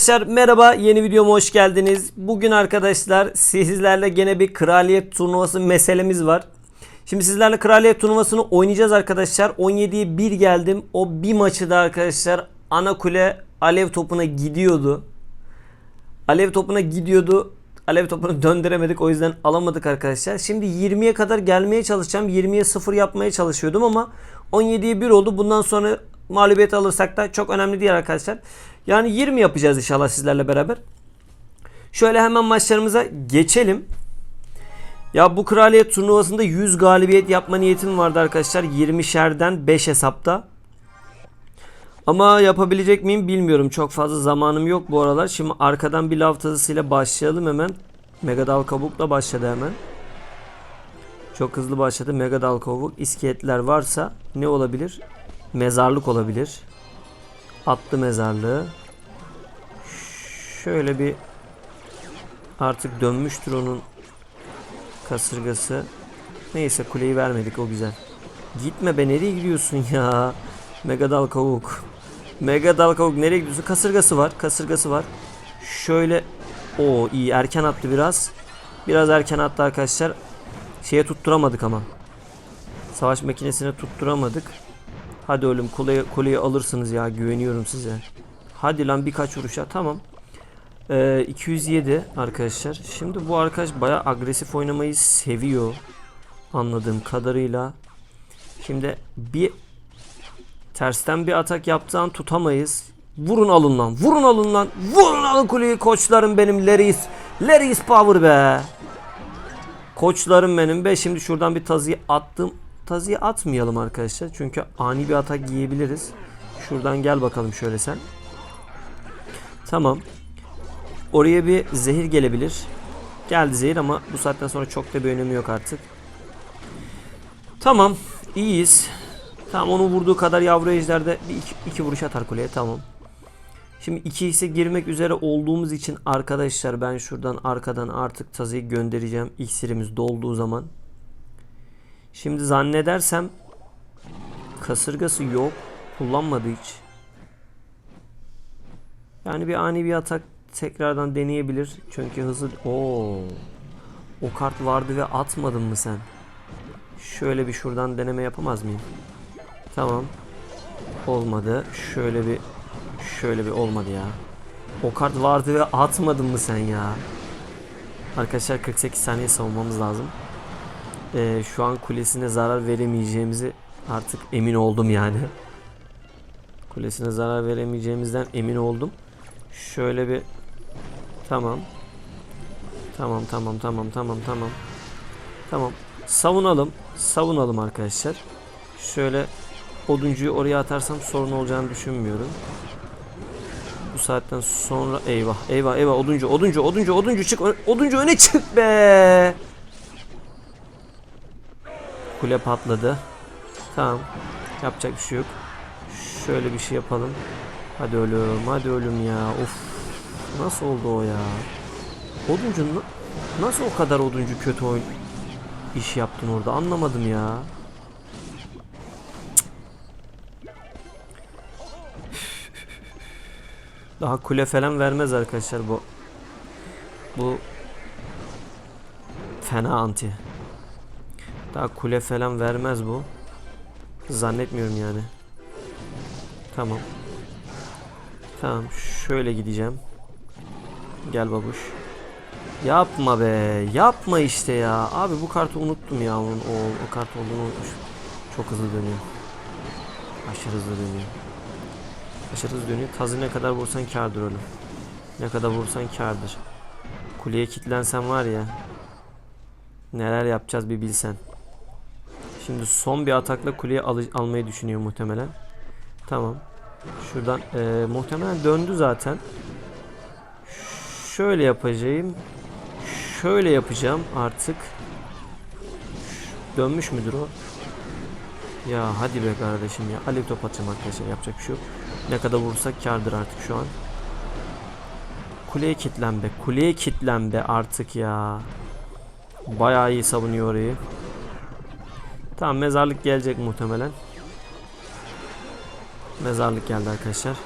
Arkadaşlar merhaba yeni videoma hoş geldiniz. Bugün arkadaşlar sizlerle gene bir kraliyet turnuvası meselemiz var. Şimdi sizlerle kraliyet turnuvasını oynayacağız arkadaşlar. 17'ye 1 geldim. O bir maçı da arkadaşlar ana kule alev topuna gidiyordu. Alev topuna gidiyordu. Alev topunu döndüremedik o yüzden alamadık arkadaşlar. Şimdi 20'ye kadar gelmeye çalışacağım. 20'ye 0 yapmaya çalışıyordum ama 17'ye 1 oldu. Bundan sonra mağlubiyet alırsak da çok önemli değil arkadaşlar. Yani 20 yapacağız inşallah sizlerle beraber. Şöyle hemen maçlarımıza geçelim. Ya bu kraliyet turnuvasında 100 galibiyet yapma niyetim vardı arkadaşlar. 20'şerden 5 hesapta. Ama yapabilecek miyim bilmiyorum. Çok fazla zamanım yok bu aralar. Şimdi arkadan bir lav tazısıyla başlayalım hemen. Megadal kabukla başladı hemen. Çok hızlı başladı. Megadal kabuk. İskeletler varsa ne olabilir? Mezarlık olabilir. Attı mezarlığı. Şöyle bir artık dönmüştür onun kasırgası. Neyse kuleyi vermedik o güzel. Gitme be nereye gidiyorsun ya? Megadal kavuk. Megadal kavuk nereye gidiyorsun? Kasırgası var. Kasırgası var. Şöyle o iyi erken attı biraz. Biraz erken attı arkadaşlar. Şeye tutturamadık ama. Savaş makinesine tutturamadık. Hadi oğlum kuleyi, kuleyi alırsınız ya güveniyorum size. Hadi lan birkaç vuruşa tamam. Ee, 207 arkadaşlar. Şimdi bu arkadaş baya agresif oynamayı seviyor. Anladığım kadarıyla. Şimdi bir tersten bir atak yaptığı tutamayız. Vurun alın lan. Vurun alın lan. Vurun alın kuleyi koçlarım benim Leris. Leris power be. Koçlarım benim be. Şimdi şuradan bir tazıyı attım. Tazıyı atmayalım arkadaşlar. Çünkü ani bir atak giyebiliriz. Şuradan gel bakalım şöyle sen. Tamam. Oraya bir zehir gelebilir. Geldi zehir ama bu saatten sonra çok da bir önemi yok artık. Tamam. iyiyiz. Tamam onu vurduğu kadar yavru ejder de bir iki, iki vuruş atar kuleye. Tamam. Şimdi iki ise girmek üzere olduğumuz için arkadaşlar ben şuradan arkadan artık tazıyı göndereceğim. İksirimiz dolduğu zaman. Şimdi zannedersem kasırgası yok. Kullanmadı hiç. Yani bir ani bir atak tekrardan deneyebilir. Çünkü hızlı... Oo. O kart vardı ve atmadın mı sen? Şöyle bir şuradan deneme yapamaz mıyım? Tamam. Olmadı. Şöyle bir şöyle bir olmadı ya. O kart vardı ve atmadın mı sen ya? Arkadaşlar 48 saniye savunmamız lazım. Ee, şu an kulesine zarar veremeyeceğimizi artık emin oldum yani. Kulesine zarar veremeyeceğimizden emin oldum. Şöyle bir tamam. Tamam tamam tamam tamam tamam. Tamam. Savunalım. Savunalım arkadaşlar. Şöyle oduncuyu oraya atarsam sorun olacağını düşünmüyorum. Bu saatten sonra eyvah eyvah eyvah oduncu oduncu oduncu oduncu çık oduncu öne çık be. Kule patladı. Tamam. Yapacak bir şey yok. Şöyle bir şey yapalım. Hadi ölüm, hadi ölüm ya. Of. Nasıl oldu o ya? Oduncu na- nasıl o kadar oduncu kötü oyun iş yaptın orada anlamadım ya. Daha kule falan vermez arkadaşlar bu. Bu fena anti. Daha kule falan vermez bu. Zannetmiyorum yani. Tamam. Tamam şöyle gideceğim. Gel babuş. Yapma be. Yapma işte ya. Abi bu kartı unuttum ya. O, o kart olduğunu unutmuş. Çok hızlı dönüyor. Aşırı hızlı dönüyor. Aşırı hızlı dönüyor. Tazı ne kadar vursan kardır oğlum. Ne kadar vursan kardır. Kuleye kilitlensen var ya. Neler yapacağız bir bilsen. Şimdi son bir atakla kuleyi al almayı düşünüyor muhtemelen. Tamam. Şuradan e, muhtemelen döndü zaten. Şöyle yapacağım. Şöyle yapacağım artık. Dönmüş müdür o? Ya hadi be kardeşim ya. Alev top atacağım arkadaşlar. Yapacak bir şey yok. Ne kadar vursak kardır artık şu an. Kuleye kitlen be. Kuleye kitlen be artık ya. Bayağı iyi savunuyor orayı. Tamam mezarlık gelecek muhtemelen. Mezarlık geldi arkadaşlar.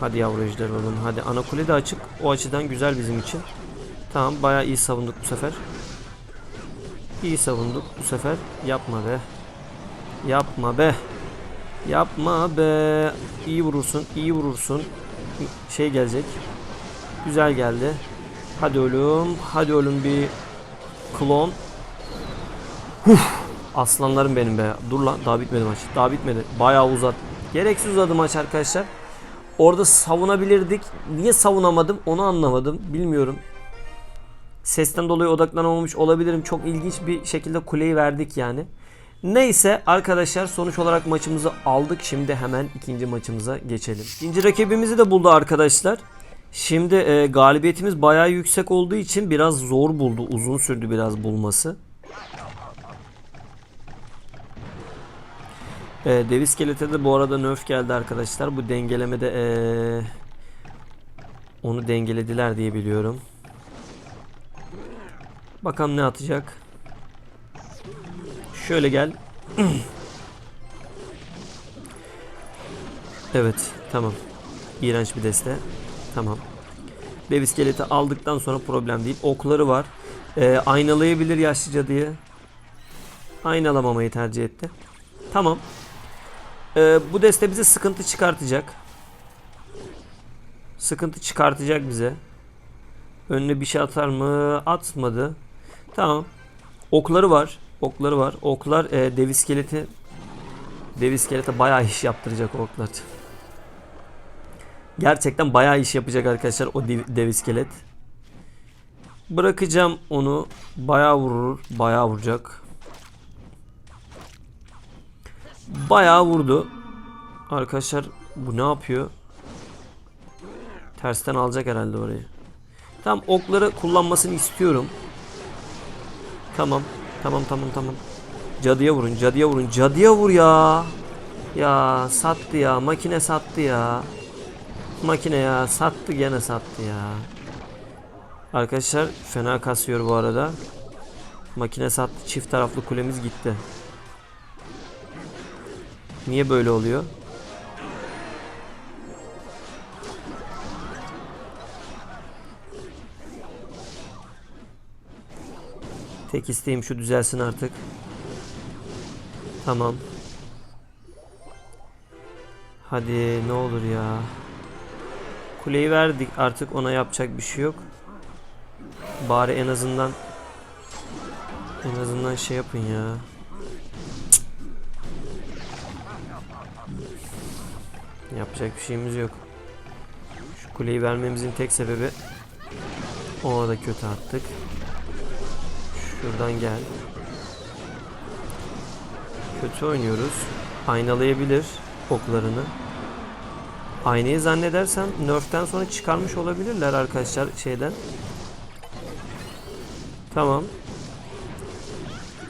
Hadi yavru ejder oğlum. Hadi ana kule de açık. O açıdan güzel bizim için. Tamam bayağı iyi savunduk bu sefer. İyi savunduk bu sefer. Yapma be. Yapma be. Yapma be. İyi vurursun. iyi vurursun. Şey gelecek. Güzel geldi. Hadi oğlum. Hadi oğlum bir klon. Huf. Aslanlarım benim be. Dur lan daha bitmedi maç. Daha bitmedi. Bayağı uzat. Gereksiz uzadı maç arkadaşlar. Orada savunabilirdik. Niye savunamadım onu anlamadım. Bilmiyorum. Sesten dolayı odaklanamamış olabilirim. Çok ilginç bir şekilde kuleyi verdik yani. Neyse arkadaşlar sonuç olarak maçımızı aldık. Şimdi hemen ikinci maçımıza geçelim. İkinci rakibimizi de buldu arkadaşlar. Şimdi e, galibiyetimiz bayağı yüksek olduğu için biraz zor buldu. Uzun sürdü biraz bulması. E, dev iskelete de bu arada nerf geldi arkadaşlar. Bu dengelemede e, onu dengelediler diye biliyorum. Bakalım ne atacak. Şöyle gel. evet tamam. İğrenç bir deste. Tamam. Dev iskeleti aldıktan sonra problem değil. Okları var. E, aynalayabilir yaşlı cadıyı. Aynalamamayı tercih etti. Tamam. Ee, bu deste bize sıkıntı çıkartacak. Sıkıntı çıkartacak bize. Önüne bir şey atar mı? Atmadı. Tamam. Okları var. Okları var. Oklar e, dev iskeleti dev iskelete bayağı iş yaptıracak oklar. Gerçekten bayağı iş yapacak arkadaşlar o dev, dev iskelet. Bırakacağım onu. Bayağı vurur. Bayağı vuracak. Bayağı vurdu. Arkadaşlar bu ne yapıyor? Tersten alacak herhalde orayı. Tam okları kullanmasını istiyorum. Tamam. Tamam tamam tamam. Cadıya vurun, cadıya vurun. Cadıya vur ya. Ya sattı ya. Makine sattı ya. Makine ya sattı gene sattı ya. Arkadaşlar fena kasıyor bu arada. Makine sattı. Çift taraflı kulemiz gitti. Niye böyle oluyor? Tek isteğim şu düzelsin artık. Tamam. Hadi ne olur ya. Kuleyi verdik artık ona yapacak bir şey yok. Bari en azından en azından şey yapın ya. Yapacak bir şeyimiz yok. Şu kuleyi vermemizin tek sebebi ona da kötü attık. Şuradan gel. Kötü oynuyoruz. Aynalayabilir oklarını. Aynayı zannedersem nerf'ten sonra çıkarmış olabilirler arkadaşlar şeyden. Tamam.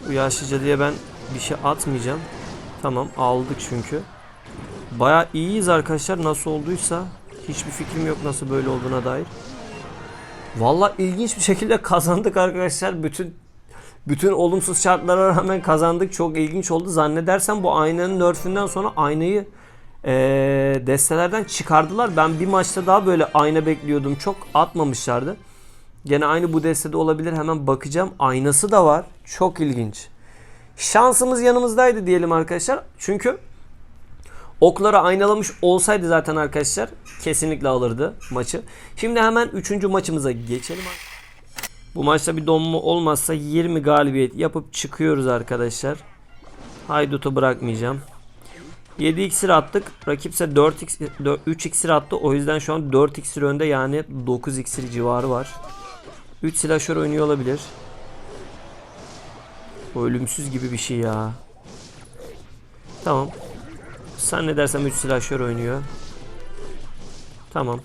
Bu diye ben bir şey atmayacağım. Tamam aldık çünkü. Baya iyiyiz arkadaşlar nasıl olduysa. Hiçbir fikrim yok nasıl böyle olduğuna dair. Valla ilginç bir şekilde kazandık arkadaşlar. Bütün bütün olumsuz şartlara rağmen kazandık. Çok ilginç oldu. Zannedersem bu aynanın nerf'inden sonra aynayı ee, destelerden çıkardılar. Ben bir maçta daha böyle ayna bekliyordum. Çok atmamışlardı. Gene aynı bu destede olabilir. Hemen bakacağım. Aynası da var. Çok ilginç. Şansımız yanımızdaydı diyelim arkadaşlar. Çünkü okları aynalamış olsaydı zaten arkadaşlar kesinlikle alırdı maçı. Şimdi hemen 3. maçımıza geçelim. Bu maçta bir donma olmazsa 20 galibiyet yapıp çıkıyoruz arkadaşlar. Haydut'u bırakmayacağım. 7 iksir attık. Rakipse 4 iksir, 3 iksir attı. O yüzden şu an 4 iksir önde yani 9 iksir civarı var. 3 silahşör oynuyor olabilir. O ölümsüz gibi bir şey ya. Tamam. Sen ne dersen 3 silahşör oynuyor. Tamam.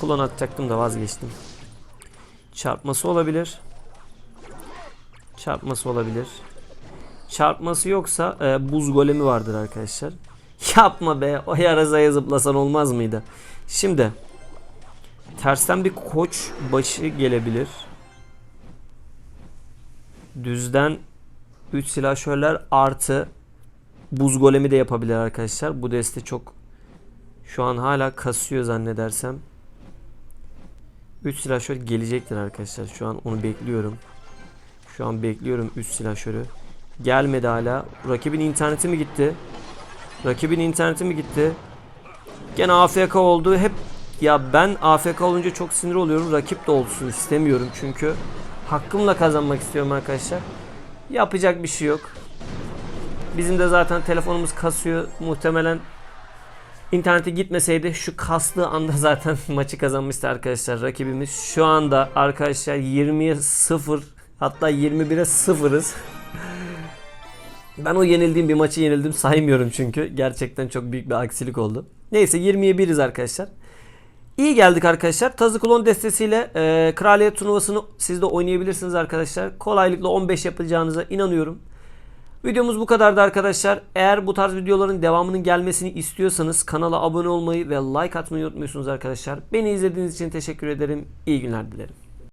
Kullan atacaktım da vazgeçtim. Çarpması olabilir. Çarpması olabilir. Çarpması yoksa e, buz golemi vardır arkadaşlar. Yapma be. O yarazaya zıplasan olmaz mıydı? Şimdi tersten bir koç başı gelebilir. Düzden 3 silahşörler artı buz golemi de yapabilir arkadaşlar. Bu deste çok Şu an hala kasıyor zannedersem. 3 silahşör gelecektir arkadaşlar. Şu an onu bekliyorum. Şu an bekliyorum 3 silahşörü. Gelmedi hala. Rakibin interneti mi gitti? Rakibin interneti mi gitti? Gene AFK oldu. Hep ya ben AFK olunca çok sinir oluyorum. Rakip de olsun istemiyorum çünkü hakkımla kazanmak istiyorum arkadaşlar. Yapacak bir şey yok. Bizim de zaten telefonumuz kasıyor. Muhtemelen internete gitmeseydi şu kastığı anda zaten maçı kazanmıştı arkadaşlar rakibimiz. Şu anda arkadaşlar 20'ye 0 hatta 21'e 0'ız. Ben o yenildiğim bir maçı yenildim saymıyorum çünkü. Gerçekten çok büyük bir aksilik oldu. Neyse 20'ye 1'iz arkadaşlar. İyi geldik arkadaşlar. Tazı klon destesiyle e, kraliyet turnuvasını siz de oynayabilirsiniz arkadaşlar. Kolaylıkla 15 yapacağınıza inanıyorum. Videomuz bu kadardı arkadaşlar. Eğer bu tarz videoların devamının gelmesini istiyorsanız kanala abone olmayı ve like atmayı unutmuyorsunuz arkadaşlar. Beni izlediğiniz için teşekkür ederim. İyi günler dilerim.